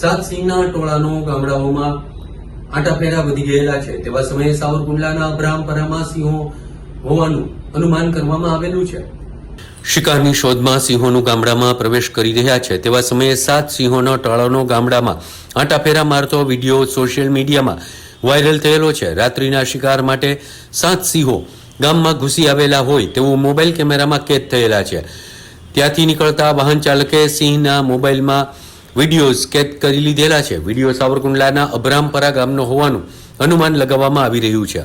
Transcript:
સાત સિંહના ટોળાનો ગામડાઓમાં આટાફેરા વધી ગયેલા છે. તેવા સમયે સાવરકુંડલાના અબ્રામપરામાં સિંહો હોવાનું અનુમાન કરવામાં આવેલું છે. શિકારની શોધમાં સિંહોનું ગામડામાં પ્રવેશ કરી રહ્યા છે. તેવા સમયે સાત સિંહોનો ટોળાનો ગામડામાં આટાફેરા મારતો વીડિયો સોશિયલ મીડિયામાં વાયરલ થયેલો છે. રાત્રિના શિકાર માટે સાત સિંહો ગામમાં ઘૂસી આવેલા હોય તેવું મોબાઈલ કેમેરામાં કેદ થયેલા છે. ત્યાંથી નીકળતા વાહન ચાલકે સિંહના મોબાઈલમાં વિડીયોઝ કેદ કરી લીધેલા છે. વીડિયો સાવરકુંડલાના અભરામપરા ગામનો હોવાનું અનુમાન લગાવવામાં આવી રહ્યું છે.